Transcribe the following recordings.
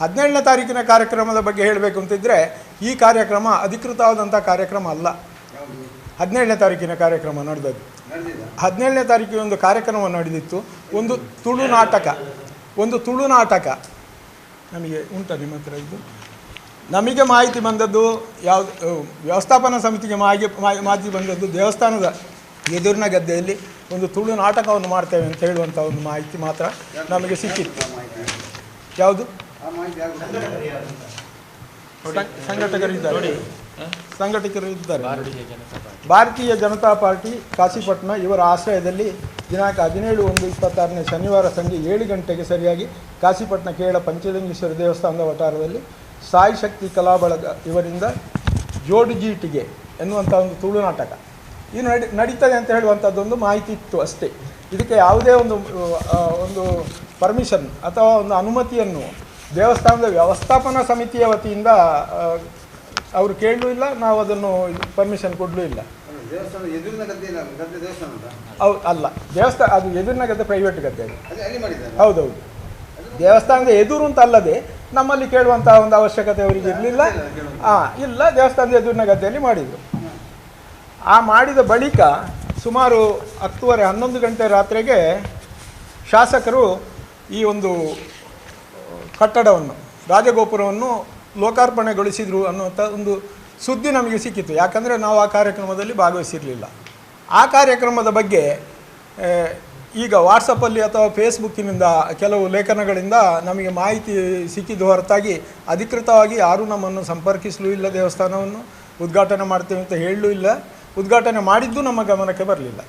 ಹದಿನೇಳನೇ ತಾರೀಕಿನ ಕಾರ್ಯಕ್ರಮದ ಬಗ್ಗೆ ಹೇಳಬೇಕು ಅಂತಿದ್ದರೆ ಈ ಕಾರ್ಯಕ್ರಮ ಅಧಿಕೃತವಾದಂಥ ಕಾರ್ಯಕ್ರಮ ಅಲ್ಲ. ಹದಿನೇಳನೇ ತಾರೀಕಿನ ಕಾರ್ಯಕ್ರಮ ನಡೆದದ್ದು. ಹದಿನೇಳನೇ ತಾರೀಕಿಗೆ ಒಂದು ಕಾರ್ಯಕ್ರಮ ನಡೆದಿತ್ತು. ಒಂದು ತುಳು ನಾಟಕ ಒಂದು ತುಳು ನಾಟಕ. ನಮಗೆ ಉಂಟ ನಿಮ್ಮ ಹತ್ರ ಇದು? ನಮಗೆ ಮಾಹಿತಿ ಬಂದದ್ದು ಯಾವ ವ್ಯವಸ್ಥಾಪನಾ ಸಮಿತಿಗೆ ಮಾಹಿತಿ ಮಾಹಿ- ಮಾಹಿತಿ ಬಂದದ್ದು ದೇವಸ್ಥಾನದ ಎದುರಿನ ಗದ್ದೆಯಲ್ಲಿ ಒಂದು ತುಳು ನಾಟಕವನ್ನು ಮಾಡ್ತೇವೆ ಅಂತ ಹೇಳುವಂಥ ಒಂದು ಮಾಹಿತಿ ಮಾತ್ರ ನಮಗೆ ಸಿಕ್ಕಿತ್ತು. ಯಾವುದು? ಆ ಮಾಹಿತಿ ಸಂಘಟಕರಿದ್ದಾರೆ. ಸಂಘಟಕರು ಇದ್ದಾರೆ ಭಾರತೀಯ ಜನತಾ ಪಾರ್ಟಿ. ಕಾಶಿಪಟ್ಟಣ ಇವರ ಆಶ್ರಯದಲ್ಲಿ ದಿನಾಂಕ ಹದಿನೇಳು ಒಂದು ಇಪ್ಪತ್ತಾರನೇ ಶನಿವಾರ ಸಂಜೆ ಏಳು ಗಂಟೆಗೆ ಸರಿಯಾಗಿ ಕಾಶಿಪಟ್ಟಣ ಕೇರಳ ಪಂಚಲಿಂಗೇಶ್ವರ ದೇವಸ್ಥಾನದ ವಠಾರದಲ್ಲಿ ಸಾಯಿ ಶಕ್ತಿ ಕಲಾಬಳಗ ಇವರಿಂದ ಜೋಡು ಜೀಟಿಗೆ ಎನ್ನುವಂಥ ಒಂದು ತುಳು ನಾಟಕ. ಇದು ನಡಿ ನಡೀತದೆ ಅಂತ ಹೇಳುವಂಥದ್ದೊಂದು ಮಾಹಿತಿ ಇತ್ತು ಅಷ್ಟೇ. ಇದಕ್ಕೆ ಯಾವುದೇ ಒಂದು ಒಂದು ಪರ್ಮಿಷನ್ ಅಥವಾ ಒಂದು ಅನುಮತಿಯನ್ನು ದೇವಸ್ಥಾನದ ವ್ಯವಸ್ಥಾಪನಾ ಸಮಿತಿಯ ವತಿಯಿಂದ ಅವರು ಕೇಳಲೂ ಇಲ್ಲ ನಾವು ಅದನ್ನು ಪರ್ಮಿಷನ್ ಕೊಡಲೂ ಇಲ್ಲ. ಹೌದು ಅಲ್ಲ ದೇವಸ್ಥಾನ ಅದು ಎದುರಿನ ಗದ್ದೆ ಪ್ರೈವೇಟ್ ಗದ್ದೆ ಹೌದೌದು. ದೇವಸ್ಥಾನದ ಎದುರು ಅಂತ ಅಲ್ಲದೆ ನಮ್ಮಲ್ಲಿ ಕೇಳುವಂತಹ ಒಂದು ಅವಶ್ಯಕತೆ ಅವರಿಗೆ ಇರಲಿಲ್ಲ. ಹಾಂ ಇಲ್ಲ ದೇವಸ್ಥಾನದ ಎದುರಿನ ಗದ್ದೆಯಲ್ಲಿ ಮಾಡಿದರು ಆ ಮಾಡಿದ ಬಳಿಕ ಸುಮಾರು ಹತ್ತುವರೆ ಹನ್ನೊಂದು ಗಂಟೆ ರಾತ್ರಿಗೆ ಶಾಸಕರು ಈ ಒಂದು ಕಟ್ಟಡವನ್ನು ರಾಜಗೋಪುರವನ್ನು ಲೋಕಾರ್ಪಣೆಗೊಳಿಸಿದರು ಅನ್ನುವಂಥ ಒಂದು ಸುದ್ದಿ ನಮಗೆ ಸಿಕ್ಕಿತ್ತು. ಯಾಕಂದರೆ ನಾವು ಆ ಕಾರ್ಯಕ್ರಮದಲ್ಲಿ ಭಾಗವಹಿಸಿರಲಿಲ್ಲ. ಆ ಕಾರ್ಯಕ್ರಮದ ಬಗ್ಗೆ ಈಗ ವಾಟ್ಸಪ್ಪಲ್ಲಿ ಅಥವಾ ಫೇಸ್ಬುಕ್ಕಿನಿಂದ ಕೆಲವು ಲೇಖನಗಳಿಂದ ನಮಗೆ ಮಾಹಿತಿ ಸಿಕ್ಕಿದ್ದು ಹೊರತಾಗಿ ಅಧಿಕೃತವಾಗಿ ಯಾರೂ ನಮ್ಮನ್ನು ಸಂಪರ್ಕಿಸಲೂ ಇಲ್ಲ ದೇವಸ್ಥಾನವನ್ನು ಉದ್ಘಾಟನೆ ಮಾಡ್ತೇವೆ ಅಂತ ಹೇಳಲೂ ಇಲ್ಲ. ಉದ್ಘಾಟನೆ ಮಾಡಿದ್ದು ನಮ್ಮ ಗಮನಕ್ಕೆ ಬರಲಿಲ್ಲ.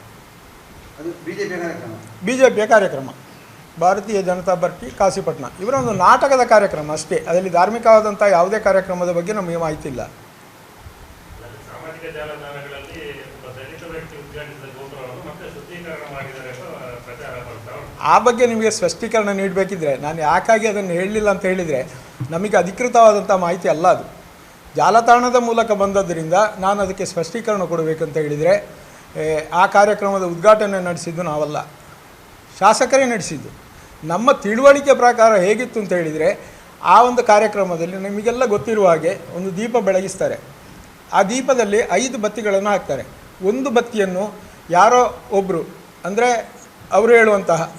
ಬಿ ಜೆ ಪಿಯ ಕಾರ್ಯಕ್ರಮ. ಭಾರತೀಯ ಜನತಾ ಪಾರ್ಟಿ ಕಾಶಿಪಟ್ಟಣ ಇವರ ಒಂದು ನಾಟಕದ ಕಾರ್ಯಕ್ರಮ ಅಷ್ಟೇ. ಅದರಲ್ಲಿ ಧಾರ್ಮಿಕವಾದಂಥ ಯಾವುದೇ ಕಾರ್ಯಕ್ರಮದ ಬಗ್ಗೆ ನಮಗೆ ಮಾಹಿತಿ ಇಲ್ಲ ಆ ಬಗ್ಗೆ ನಿಮಗೆ ಸ್ಪಷ್ಟೀಕರಣ ನೀಡಬೇಕಿದ್ರೆ ನಾನು ಯಾಕಾಗಿ ಅದನ್ನು ಹೇಳಲಿಲ್ಲ ಅಂತ ಹೇಳಿದರೆ ನಮಗೆ ಅಧಿಕೃತವಾದಂಥ ಮಾಹಿತಿ ಅಲ್ಲ ಅದು. ಜಾಲತಾಣದ ಮೂಲಕ ಬಂದದ್ದರಿಂದ ನಾನು ಅದಕ್ಕೆ ಸ್ಪಷ್ಟೀಕರಣ ಕೊಡಬೇಕಂತ ಹೇಳಿದರೆ ಆ ಕಾರ್ಯಕ್ರಮದ ಉದ್ಘಾಟನೆ ನಡೆಸಿದ್ದು ನಾವಲ್ಲ. ಶಾಸಕರೇ ನಡೆಸಿದ್ದು. ನಮ್ಮ ತಿಳುವಳಿಕೆ ಪ್ರಕಾರ ಹೇಗಿತ್ತು ಅಂತ ಹೇಳಿದರೆ ಆ ಒಂದು ಕಾರ್ಯಕ್ರಮದಲ್ಲಿ ನಿಮಗೆಲ್ಲ ಗೊತ್ತಿರುವ ಹಾಗೆ ಒಂದು ದೀಪ ಬೆಳಗಿಸ್ತಾರೆ. ಆ ದೀಪದಲ್ಲಿ ಐದು ಬತ್ತಿಗಳನ್ನು ಹಾಕ್ತಾರೆ. ಒಂದು ಬತ್ತಿಯನ್ನು ಯಾರೋ ಒಬ್ಬರು ಅಂದರೆ ಅವರು ಹೇಳುವಂತಹ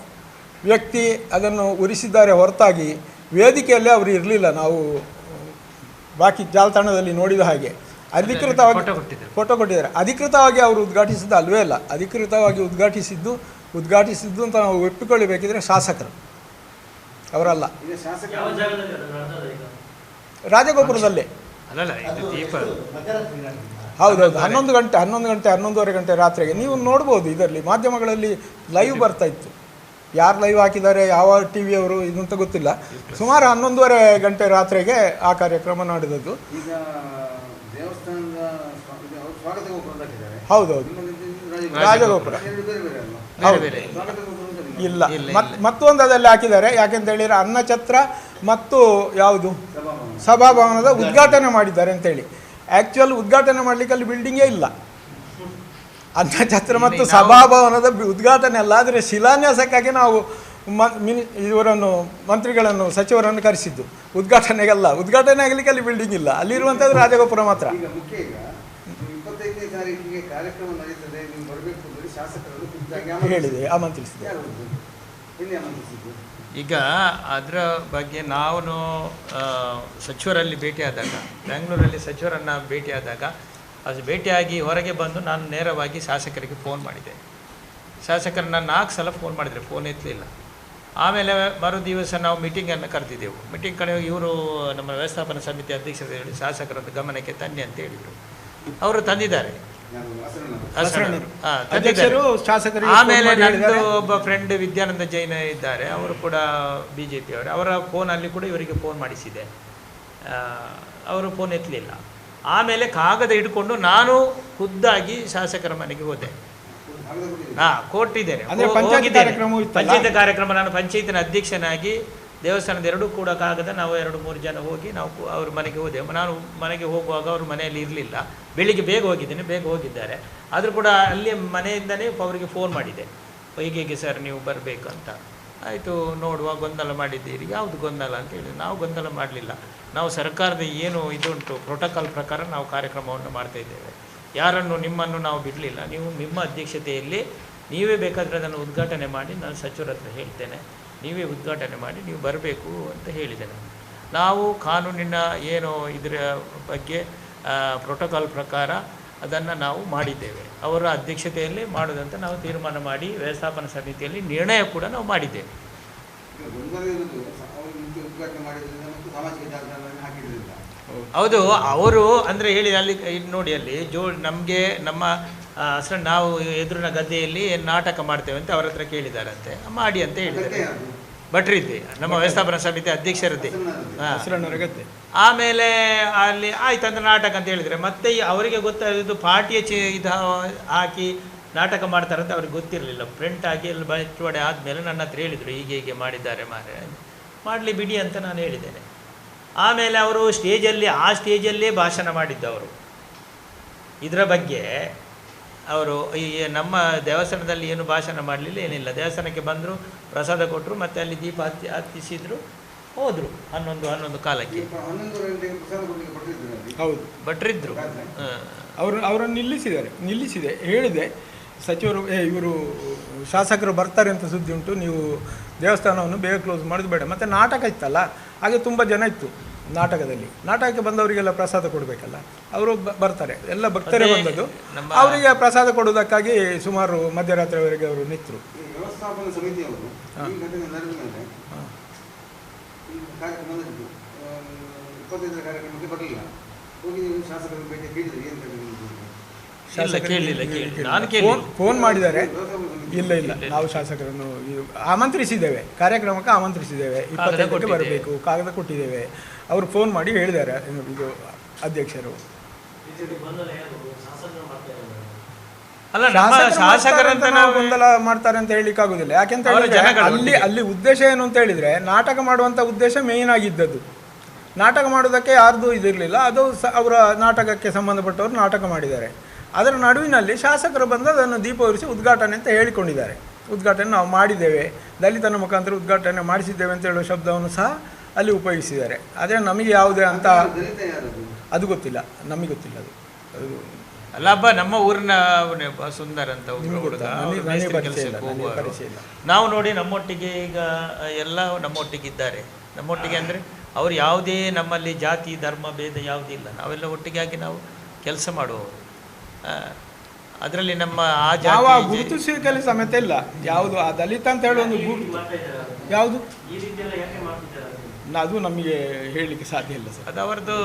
ವ್ಯಕ್ತಿ ಅದನ್ನು ಉರಿಸಿದ್ದಾರೆ ಹೊರತಾಗಿ ವೇದಿಕೆಯಲ್ಲಿ ಅವರು ಇರಲಿಲ್ಲ. ನಾವು ಬಾಕಿ ಜಾಲತಾಣದಲ್ಲಿ ನೋಡಿದ ಹಾಗೆ. ಅಧಿಕೃತವಾಗಿ ಫೋಟೋ ಕೊಟ್ಟಿದ್ದಾರೆ. ಅಧಿಕೃತವಾಗಿ ಅವರು ಉದ್ಘಾಟಿಸಿದ್ದು ಅಲ್ವೇ ಅಲ್ಲ. ಅಧಿಕೃತವಾಗಿ ಉದ್ಘಾಟಿಸಿದ್ದು ಉದ್ಘಾಟಿಸಿದ್ದು ಅಂತ ನಾವು ಒಪ್ಪಿಕೊಳ್ಳಬೇಕಿದ್ರೆ ಶಾಸಕರು. ಅವರಲ್ಲ. ರಾಜಗೋಪುರದಲ್ಲೇ. ಅಲ್ಲಲ್ಲ ಇದು ದೀಪ. ಹೌದೌದು ಹನ್ನೊಂದು ಗಂಟೆ ಹನ್ನೊಂದು ಗಂಟೆ ಹನ್ನೊಂದುವರೆ ಗಂಟೆ ರಾತ್ರಿಗೆ. ನೀವು ನೋಡ್ಬೋದು ಇದರಲ್ಲಿ ಮಾಧ್ಯಮಗಳಲ್ಲಿ ಲೈವ್ ಬರ್ತಾ ಇತ್ತು. ಯಾರು ಲೈವ್ ಹಾಕಿದ್ದಾರೆ ಯಾವ ಟಿ ವಿಯವರು ಇದಂತ ಅಂತ ಗೊತ್ತಿಲ್ಲ ಸುಮಾರು ಹನ್ನೊಂದುವರೆ ಗಂಟೆ ರಾತ್ರಿಗೆ ಆ ಕಾರ್ಯಕ್ರಮ ನಡೆದದ್ದು. ಈಗ ಅಂತ ಹೌದೌದು. ರಾಜಗೋಪುರ. ಅಂತ. ಇಲ್ಲ. ಮತ್ತೊಂದು ಅದರಲ್ಲಿ ಹಾಕಿದ್ದಾರೆ. ಯಾಕೆಂತ ಹೇಳಿದ್ರೆ ಅನ್ನಛತ್ರ ಮತ್ತು ಯಾವುದು? ಸಭಾಭವನದ ಉದ್ಘಾಟನೆ ಮಾಡಿದ್ದಾರೆ ಅಂತೇಳಿ. ಆ್ಯಕ್ಚುಯಲ್ ಉದ್ಘಾಟನೆ ಮಾಡ್ಲಿಕ್ಕೆ ಅಲ್ಲಿ ಬಿಲ್ಡಿಂಗೇ ಇಲ್ಲ. ಅನ್ನಛತ್ರ ಮತ್ತು ಸಭಾಭವನದ ಉದ್ಘಾಟನೆ ಅಲ್ಲ. ಆದರೆ ಶಿಲಾನ್ಯಾಸಕ್ಕಾಗಿ ನಾವು ಮಿನಿ ಇವರನ್ನು ಮಂತ್ರಿಗಳನ್ನು ಸಚಿವರನ್ನು ಕರೆಸಿದ್ದು. ಉದ್ಘಾಟನೆಗಲ್ಲ. ಉದ್ಘಾಟನೆ ಆಗಲಿಕ್ಕೆ ಅಲ್ಲಿ ಬಿಲ್ಡಿಂಗ್ ಇಲ್ಲ. ಅಲ್ಲಿರುವಂಥದ್ದು ರಾಜಗೋಪುರ ಮಾತ್ರ. ಈಗ ಮುಖ್ಯ ಈಗ. ಇಪ್ಪತ್ತೈದನೇ ತಾರೀಕಿಗೆ ಕಾರ್ಯಕ್ರಮ ನಡೀತದೆ ನೀವು ಬರಬೇಕು ಅಂತೇಳಿ ಶಾಸಕರನ್ನು ಖುದ್ದಾಗಿ ಹೇಳಿದೆ ಆಮಂತ್ರಿಸಿದೆ. ಈಗ ಅದರ ಬಗ್ಗೆ ನಾವು ಸಚಿವರಲ್ಲಿ ಭೇಟಿಯಾದಾಗ ಬೆಂಗಳೂರಲ್ಲಿ ಸಚಿವರನ್ನು ಭೇಟಿಯಾದಾಗ ಅದು ಭೇಟಿಯಾಗಿ ಹೊರಗೆ ಬಂದು ನಾನು ನೇರವಾಗಿ ಶಾಸಕರಿಗೆ ಫೋನ್ ಮಾಡಿದೆ. ಶಾಸಕರನ್ನ ನಾಲ್ಕು ಸಲ ಫೋನ್ ಮಾಡಿದರೆ. ಫೋನ್ ಎತ್ತಲಿಲ್ಲ. ಆಮೇಲೆ ಮರು ದಿವಸ ನಾವು ಮೀಟಿಂಗನ್ನು ಕರೆದಿದ್ದೆವು. ಮೀಟಿಂಗ್ ಕಡೆ ಇವರು ನಮ್ಮ ವ್ಯವಸ್ಥಾಪನಾ ಸಮಿತಿ ಅಧ್ಯಕ್ಷರು ಹೇಳಿ ಶಾಸಕರದ್ದು ಗಮನಕ್ಕೆ ತನ್ನಿ ಅಂತ ಹೇಳಿದರು. ಅವರು ತಂದಿದ್ದಾರೆ. ಆಮೇಲೆ ನಂದು ಒಬ್ಬ ಫ್ರೆಂಡ್ ವಿದ್ಯಾನಂದ ಜೈನ ಇದ್ದಾರೆ. ಅವರು ಕೂಡ ಬಿ ಜೆ ಪಿಯವರು ಅವರ. ಫೋನಲ್ಲಿ ಕೂಡ ಇವರಿಗೆ ಫೋನ್ ಮಾಡಿಸಿದೆ. ಅವರು ಫೋನ್ ಎತ್ತಲಿಲ್ಲ. ಆಮೇಲೆ ಕಾಗದ ಹಿಡ್ಕೊಂಡು ನಾನು ಖುದ್ದಾಗಿ ಶಾಸಕರ ಮನೆಗೆ ಹೋದೆ? ಹಾ ಕೊಟ್ಟಿದ್ದೇನೆ ಪಂಚಾಯಿತಿ ಕಾರ್ಯಕ್ರಮ ನಾನು ಪಂಚಾಯತಿನ ಅಧ್ಯಕ್ಷನಾಗಿ ದೇವಸ್ಥಾನದ ಎರಡೂ ಕೂಡ ಕಾಗದ ನಾವು ಎರಡು ಮೂರು ಜನ ಹೋಗಿ ನಾವು ಅವ್ರ ಮನೆಗೆ ಹೋದೆವು. ನಾನು ಮನೆಗೆ ಹೋಗುವಾಗ ಅವ್ರ ಮನೆಯಲ್ಲಿ ಇರಲಿಲ್ಲ. ಬೆಳಿಗ್ಗೆ ಬೇಗ ಹೋಗಿದ್ದೇನೆ ಬೇಗ ಹೋಗಿದ್ದಾರೆ. ಆದರೂ ಕೂಡ ಅಲ್ಲಿ ಮನೆಯಿಂದನೇ ಅವರಿಗೆ ಫೋನ್ ಮಾಡಿದೆ. ಹೀಗೆ ಹೀಗೆ ಸರ್ ನೀವು ಬರಬೇಕು ಅಂತ. ಆಯಿತು ನೋಡುವ ಗೊಂದಲ ಮಾಡಿದ್ದೀರಿ. ಯಾವುದು ಗೊಂದಲ ಅಂತ ಹೇಳಿ ನಾವು ಗೊಂದಲ ಮಾಡಲಿಲ್ಲ. ನಾವು ಸರ್ಕಾರದ ಏನು ಇದುಂಟು ಪ್ರೋಟೋಕಾಲ್ ಪ್ರಕಾರ ನಾವು ಕಾರ್ಯಕ್ರಮವನ್ನು ಮಾಡ್ತಾ ಇದ್ದೇವೆ. ಯಾರನ್ನು ನಿಮ್ಮನ್ನು ನಾವು ಬಿಡಲಿಲ್ಲ. ನೀವು ನಿಮ್ಮ ಅಧ್ಯಕ್ಷತೆಯಲ್ಲಿ ನೀವೇ ಬೇಕಾದರೆ ಅದನ್ನು ಉದ್ಘಾಟನೆ ಮಾಡಿ, ನಾನು ಸಚಿವರ ಹತ್ರ ಹೇಳ್ತೇನೆ. ನೀವೇ ಉದ್ಘಾಟನೆ ಮಾಡಿ, ನೀವು ಬರಬೇಕು ಅಂತ ಹೇಳಿದ್ದೇನೆ. ನಾವು ಕಾನೂನಿನ ಏನು ಇದರ ಬಗ್ಗೆ ಪ್ರೋಟೋಕಾಲ್ ಪ್ರಕಾರ ಅದನ್ನು ನಾವು ಮಾಡಿದ್ದೇವೆ. ಅವರ ಅಧ್ಯಕ್ಷತೆಯಲ್ಲಿ ಮಾಡೋದಂತ ನಾವು ತೀರ್ಮಾನ ಮಾಡಿ, ವ್ಯವಸ್ಥಾಪನಾ ಸಮಿತಿಯಲ್ಲಿ ನಿರ್ಣಯ ಕೂಡ ನಾವು ಮಾಡಿದ್ದೇವೆ. ಹೌದು ಅವರು ಅಂದರೆ ಹೇಳಿ ಅಲ್ಲಿ ನೋಡಿ ಅಲ್ಲಿ ಜೋ ನಮಗೆ ನಮ್ಮ ಅಸಲ ನಾವು ಎದುರಿನ ಗದ್ದೆಯಲ್ಲಿ ನಾಟಕ ಮಾಡ್ತೇವೆ ಅಂತ ಅವ್ರ ಹತ್ರ ಕೇಳಿದಾರಂತೆ. ಮಾಡಿ ಅಂತ ಹೇಳಿದ್ದಾರೆ? ಭಟ್ರಿದ್ದೆ ನಮ್ಮ ವ್ಯವಸ್ಥಾಪನಾ ಸಮಿತಿ ಅಧ್ಯಕ್ಷರದ್ದೇ. ಆಮೇಲೆ ಅಲ್ಲಿ ಆಯ್ತು ಅಂದ್ರೆ ನಾಟಕ ಅಂತ ಹೇಳಿದ್ರೆ ಮತ್ತೆ ಅವರಿಗೆ ಗೊತ್ತಾಗಿದ್ದು ಪಾರ್ಟಿಯ ಚಿ ಇದು ಹಾಕಿ ನಾಟಕ ಮಾಡ್ತಾರೆ ಅಂತ ಅವ್ರಿಗೆ ಗೊತ್ತಿರಲಿಲ್ಲ. ಪ್ರಿಂಟ್ ಆಗಿ ಅಲ್ಲಿ ಬಟ್ಟುವಡೆ ಆದಮೇಲೆ ನನ್ನ ಹತ್ರ ಹೇಳಿದರು ಹೀಗೆ ಹೀಗೆ ಮಾಡಿದ್ದಾರೆ ಮಾರೆ. ಮಾಡಲಿ ಬಿಡಿ ಅಂತ ನಾನು ಹೇಳಿದ್ದೇನೆ. ಆಮೇಲೆ ಅವರು ಸ್ಟೇಜಲ್ಲಿ ಆ ಸ್ಟೇಜಲ್ಲೇ ಭಾಷಣ ಮಾಡಿದ್ದವರು. ಇದರ ಬಗ್ಗೆ ಅವರು ಈ ನಮ್ಮ ದೇವಸ್ಥಾನದಲ್ಲಿ ಏನು ಭಾಷಣ ಮಾಡಲಿಲ್ಲ ಏನಿಲ್ಲ. ದೇವಸ್ಥಾನಕ್ಕೆ ಬಂದರು ಪ್ರಸಾದ ಕೊಟ್ಟರು ಮತ್ತು ಅಲ್ಲಿ ದೀಪ ಹತ್ತಿ ಹತ್ತಿಸಿದ್ರು ಹೋದರು ಹನ್ನೊಂದು ಹನ್ನೊಂದು ಕಾಲಕ್ಕೆ. ಹೌದು. ಭಟ್ರಿದ್ರು ಹಾಂ. ಅವರು ಅವರನ್ನು ನಿಲ್ಲಿಸಿದ್ದಾರೆ ನಿಲ್ಲಿಸಿದೆ ಹೇಳಿದೆ. ಸಚಿವರು ಏ ಇವರು ಶಾಸಕರು ಬರ್ತಾರೆ ಅಂತ ಸುದ್ದಿ ಉಂಟು ನೀವು ದೇವಸ್ಥಾನವನ್ನು ಬೇಗ ಕ್ಲೋಸ್ ಮಾಡೋದು ಬೇಡ. ಮತ್ತು ನಾಟಕ ಇತ್ತಲ್ಲ ಹಾಗೆ ತುಂಬ ಜನ ಇತ್ತು ನಾಟಕದಲ್ಲಿ. ನಾಟಕಕ್ಕೆ ಬಂದವರಿಗೆಲ್ಲ ಪ್ರಸಾದ ಕೊಡಬೇಕಲ್ಲ. ಅವರು ಬ- ಬರ್ತಾರೆ. ಎಲ್ಲ ಭಕ್ತರೇ ಬಂದದ್ದು. ಅವರಿಗೆ ಪ್ರಸಾದ ಕೊಡುವುದಕ್ಕಾಗಿ ಸುಮಾರು ಮಧ್ಯರಾತ್ರಿವರೆಗೆ ಅವರು ನಿಂತರು. ಶಾಸಕರ ಭೇಟಿ ಕೇಳಿದ್ರಿ. ಏನು ಇಲ್ಲ ಶಾಸಕರಿಗೆ ಕೇಳಲಿಲ್ಲ. ಕೇಳಿ- ಕೇಳಿ ಕೇಳಿ. ನಾನು ಕೇಳಿ ಫೋನ್ ಮಾಡಿದ್ದಾರೆ. ಇಲ್ಲ ಇಲ್ಲ. ನಾವು ಶಾಸಕರನ್ನು ಆಮಂತ್ರಿಸಿದ್ದೇವೆ. ಕಾರ್ಯಕ್ರಮಕ್ಕೆ ಆಮಂತ್ರಿಸಿದ್ದೇವೆ. ಇಪ್ಪತ್ತೈದಕ್ಕೆ. ಬರಬೇಕು ಕಾಗದ ಕೊಟ್ಟಿದ್ದೇವೆ. ಅವರು ಫೋನ್ ಮಾಡಿ ಹೇಳಿದ್ದಾರೆ ಇದು- ಅಧ್ಯಕ್ಷರು. ಅಲ್ಲ ನಮ್ಮ ಶಾಸಕರಂತ ಮಾಡ್ತಾರೆ ಅಂತ ನಾವು ನಾವು ಗೊಂದಲ ಮಾಡ್ತಾರೆ ಅಂತ ಹೇಳಿಕ್ಕೆ ಆಗುದಿಲ್ಲ. ಯಾಕೆಂತ ಹೇಳಿದ್ರೆ ಅಲ್ಲಿ ಅಲ್ಲಿ ಉದ್ದೇಶ ಏನು ಅಂತ ಹೇಳಿದ್ರೆ ನಾಟಕ ಮಾಡುವಂತ ಉದ್ದೇಶ ಮೇಯ್ನ್ ಆಗಿದ್ದದ್ದು. ನಾಟಕ ಮಾಡೋದಕ್ಕೆ ಯಾರ್ದು ಇದಿರಲಿಲ್ಲ ಅದು ಸ ಅವರ ನಾಟಕಕ್ಕೆ ಸಂಬಂಧಪಟ್ಟವರು ನಾಟಕ ಮಾಡಿದ್ದಾರೆ. ಅದರ ನಡುವಿನಲ್ಲಿ ಶಾಸಕರು ಬಂದು ಅದನ್ನು ದೀಪ ಉರಿಸಿ ಉದ್ಘಾಟನೆ ಅಂತ ಹೇಳಿಕೊಂಡಿದ್ದಾರೆ. ಉದ್ಘಾಟನೆ ನಾವು ಮಾಡಿದ್ದೇವೆ. ದಲಿತನ ಮುಖಾಂತರ ಉದ್ಘಾಟನೆ ಮಾಡಿಸಿದ್ದೇವೆ ಅಂತ ಹೇಳುವ ಶಬ್ದವನ್ನು ಸಹ ಅಲ್ಲಿ ಉಪಯೋಗಿಸಿದ್ದಾರೆ. ಆದರೆ ನಮಗೆ ಯಾವುದೇ ಅಂತ ಅದು ಗೊತ್ತಿಲ್ಲ. ನಮಗೆ ಗೊತ್ತಿಲ್ಲ ಅದು. ಅದು ಅಲ್ಲ ಹಬ್ಬ ನಮ್ಮ ಊರಿನ ಸುಂದರ ಅಂತ. ನಾವು ನೋಡಿ ನಮ್ಮೊಟ್ಟಿಗೆ ಈಗ ಎಲ್ಲ ನಮ್ಮೊಟ್ಟಿಗೆ ಇದ್ದಾರೆ ನಮ್ಮೊಟ್ಟಿಗೆ ಅಂದರೆ ಅವ್ರು ಯಾವುದೇ ನಮ್ಮಲ್ಲಿ ಜಾತಿ ಧರ್ಮ ಭೇದ ಯಾವುದೂ ಇಲ್ಲ ನಾವೆಲ್ಲ ಒಟ್ಟಿಗೆ ಆಗಿ ನಾವು ಕೆಲಸ ಮಾಡುವವರು. ಅದರಲ್ಲಿ ನಮ್ಮ ಆ ಯಾವ ಜಾತಿ ಸಿಗಲಿ ಸಮೇತ ಇಲ್ಲ. ಯಾವುದು ಆ ದಲಿತ ಅಂತ ಹೇಳಿ ಒಂದು ಗುರುತು ಯಾವುದು? ಅದು ನಮಗೆ ಹೇಳಲಿಕ್ಕೆ ಸಾಧ್ಯ ಇಲ್ಲ ಸರ್. ಅದು ಅವರದ್ದು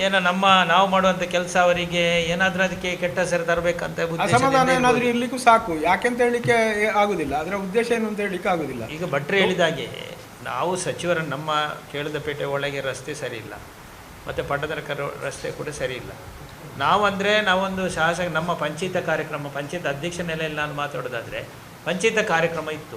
ಏನೋ ನಮ್ಮ ನಾವು ಮಾಡುವಂಥ ಕೆಲಸ ಅವರಿಗೆ ಏನಾದರೂ ಅದಕ್ಕೆ ಕೆಟ್ಟ ಹೆಸರು ತರಬೇಕಂತ ಅಸಮಾಧಾನ ಏನಾದರೂ ಇರಲಿಕ್ಕೂ ಸಾಕು. ಯಾಕೆಂತ ಹೇಳಲಿಕ್ಕೆ ಆಗುದಿಲ್ಲ. ಅದರ ಉದ್ದೇಶ ಏನು ಅಂತ ಹೇಳಲಿಕ್ಕೆ ಆಗುದಿಲ್ಲ. ಈಗ ಭಟ್ರು ಹೇಳಿದಾಗೆ ನಾವು ಸಚಿವರ ನಮ್ಮ ಕೇಳದಪೇಟೆ ಒಳಗೆ ರಸ್ತೆ ಸರಿ ಇಲ್ಲ. ಮತ್ತು ಪಟ್ಟದರ ಕರ ರಸ್ತೆ ಕೂಡ ಸರಿ ಇಲ್ಲ. ನಾವು ಅಂದರೆ ನಾವೊಂದು ಶಾಸಕ, ನಮ್ಮ ಪಂಚಾಯತ ಕಾರ್ಯಕ್ರಮ, ಪಂಚಾಯತ್ ಅಧ್ಯಕ್ಷ ನೆಲೆಯಲ್ಲಿ ನಾನು ಮಾತಾಡೋದಾದರೆ ಪಂಚಾಯತ ಕಾರ್ಯಕ್ರಮ ಇತ್ತು.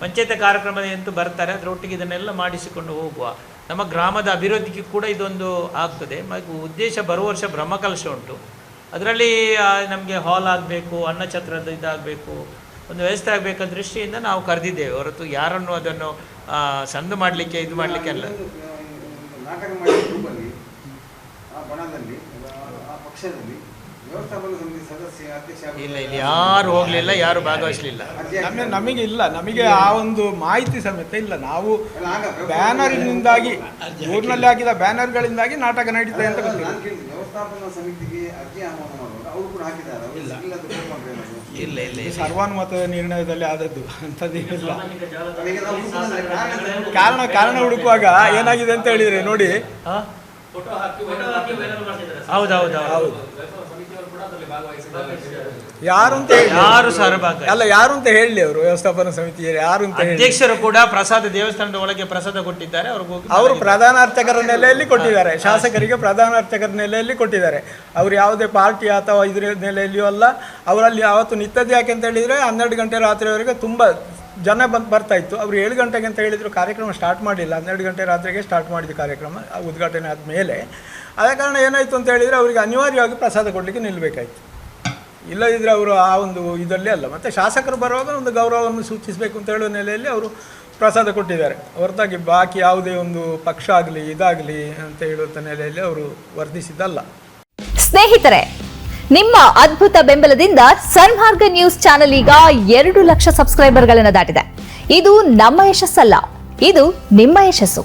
ಪಂಚಾಯತ ಕಾರ್ಯಕ್ರಮ ಎಂತೂ ಬರ್ತಾರೆ, ಅದರೊಟ್ಟಿಗೆ ಇದನ್ನೆಲ್ಲ ಮಾಡಿಸಿಕೊಂಡು ಹೋಗುವ. ನಮ್ಮ ಗ್ರಾಮದ ಅಭಿವೃದ್ಧಿಗೆ ಕೂಡ ಇದೊಂದು ಆಗ್ತದೆ. ಮತ್ತು ಉದ್ದೇಶ ಬರುವ ವರ್ಷ ಬ್ರಹ್ಮಕಲಶ ಉಂಟು. ಅದರಲ್ಲಿ ನಮಗೆ ಹಾಲ್ ಆಗಬೇಕು ಅನ್ನಛತ್ರದ ಇದಾಗಬೇಕು, ಒಂದು ವ್ಯವಸ್ಥೆ ಆಗಬೇಕಂತ ದೃಷ್ಟಿಯಿಂದ ನಾವು ಕರೆದಿದ್ದೇವೆ. ಹೊರತು ಯಾರನ್ನು ಅದನ್ನು ಸಂದು ಮಾಡಲಿಕ್ಕೆ, ಇದು ಮಾಡಲಿಕ್ಕೆ ಅಲ್ಲ ಒಂದು, ಆ, ಒಂದು ನಾಟಕ ಮಾಡಿದ ಗ್ರೂಪಲ್ಲಿ ಆ ಬಣದಲ್ಲಿ ಆ- ಆ ಪಕ್ಷದಲ್ಲಿ ಇಲ್ಲ ಇಲ್ಲಿ ಯಾರು ಹೋಗಲಿಲ್ಲ ಯಾರು ಭಾಗವಹಿಸಲಿಲ್ಲ. ನಮಗೆ ನಮಗೆ ಇಲ್ಲ ನಮಗೆ ಆ ಒಂದು ಮಾಹಿತಿ ಸಮೇತ ಇಲ್ಲ. ನಾವು ಬ್ಯಾನರ್ನಿಂದಾಗಿ ಊರಿನಲ್ಲಿ ಹಾಕಿದ ಬ್ಯಾನರ್ಗಳಿಂದಾಗಿ ನಾಟಕ ನಡೀತದೆ ಅಂತ ಗೊತ್ತಿಲ್ಲ. ವ್ಯವಸ್ಥಾಪನಾ ಸಮಿತಿಗೆ ಅರ್ಜಿ ಅವರು ಕೂಡ ಹಾಕಿದ್ದಾರೆ? ಇಲ್ಲ. ಇಲ್ಲ ಇದು ಸರ್ವಾನುಮತದ ನಿರ್ಣಯದಲ್ಲಿ ಆದದ್ದು ಅಂಥದ್ದೇನಿಲ್ಲ ಇಲ್ಲ. ಕಾರಣ ಕಾರಣ ಹುಡುಕುವಾಗ ಏನಾಗಿದೆ ಅಂತ ಹೇಳಿದ್ರೆ ನೋಡಿ? ಹೌದೌದು ಯಾರು ಅಂತ ಹೇಳಿ. ಯಾರು ಸಹ ಅಲ್ಲ ಯಾರು ಅಂತ ಹೇಳಿ ಅವರು ವ್ಯವಸ್ಥಾಪನಾ ಸಮಿತಿಯಲ್ಲಿ ಯಾರು ಅಂತ ಹೇಳಿ. ಅಧ್ಯಕ್ಷರು ಕೂಡ ಪ್ರಸಾದ ದೇವಸ್ಥಾನದ ಒಳಗೆ ಪ್ರಸಾದ ಕೊಟ್ಟಿದ್ದಾರೆ ಅವ್ರಿಗೆ ಅವರು ಪ್ರಧಾನ ಅರ್ಚಕರ ನೆಲೆಯಲ್ಲಿ ಕೊಟ್ಟಿದ್ದಾರೆ ಶಾಸಕರಿಗೆ ಪ್ರಧಾನ ಅರ್ಚಕರ ನೆಲೆಯಲ್ಲಿ ಕೊಟ್ಟಿದ್ದಾರೆ. ಅವ್ರು ಯಾವುದೇ ಪಾರ್ಟಿ ಅಥವಾ ಇದ್ರ ನೆಲೆಯಲ್ಲಿಯೂ ಅಲ್ಲ ಅವರಲ್ಲಿ ಯಾವತ್ತು ನಿತ್ಯದ ಯಾಕೆ ಅಂತ ಹೇಳಿದ್ರೆ ಹನ್ನೆರಡು ಗಂಟೆ ರಾತ್ರಿವರೆಗೆ ತುಂಬಾ ಜನ ಬಂದು ಬರ್ತಾ ಇತ್ತು. ಅವರು ಏಳು ಗಂಟೆಗೆ ಅಂತ ಹೇಳಿದ್ರು ಕಾರ್ಯಕ್ರಮ ಸ್ಟಾರ್ಟ್ ಮಾಡಿಲ್ಲ. ಹನ್ನೆರಡು ಗಂಟೆ ರಾತ್ರಿಗೆ ಸ್ಟಾರ್ಟ್ ಮಾಡಿದ ಕಾರ್ಯಕ್ರಮ ಉದ್ಘಾಟನೆ ಆದ ಆದ ಕಾರಣ ಏನಾಯಿತು ಅಂತ ಹೇಳಿದರೆ ಅವರಿಗೆ ಅನಿವಾರ್ಯವಾಗಿ ಪ್ರಸಾದ ಕೊಡಲಿಕ್ಕೆ ನಿಲ್ಲಬೇಕಾಯಿತು ಇಲ್ಲದಿದ್ದರೆ ಅವರು ಆ ಒಂದು ಇದರಲ್ಲಿ ಅಲ್ಲ. ಮತ್ತು ಶಾಸಕರು ಬರುವಾಗ ಒಂದು ಗೌರವವನ್ನು ಸೂಚಿಸಬೇಕು ಅಂತ ಹೇಳುವ ನೆಲೆಯಲ್ಲಿ ಅವರು ಪ್ರಸಾದ ಕೊಟ್ಟಿದ್ದಾರೆ. ಹೊರತಾಗಿ ಬಾಕಿ ಯಾವುದೇ ಒಂದು ಪಕ್ಷ ಆಗಲಿ, ಇದಾಗಲಿ ಅಂತ ಹೇಳುವಂಥ ನೆಲೆಯಲ್ಲಿ ಅವರು ವರ್ಧಿಸಿದ್ದಲ್ಲ. ಸ್ನೇಹಿತರೆ, ನಿಮ್ಮ ಅದ್ಭುತ ಬೆಂಬಲದಿಂದ ಸನ್ಮಾರ್ಗ ನ್ಯೂಸ್ ಚಾನೆಲ್ ಈಗ ಎರಡು ಲಕ್ಷ ಸಬ್ಸ್ಕ್ರೈಬರ್ಗಳನ್ನು ದಾಟಿದೆ. ಇದು ನಮ್ಮ ಯಶಸ್ಸಲ್ಲ, ಇದು ನಿಮ್ಮ ಯಶಸ್ಸು.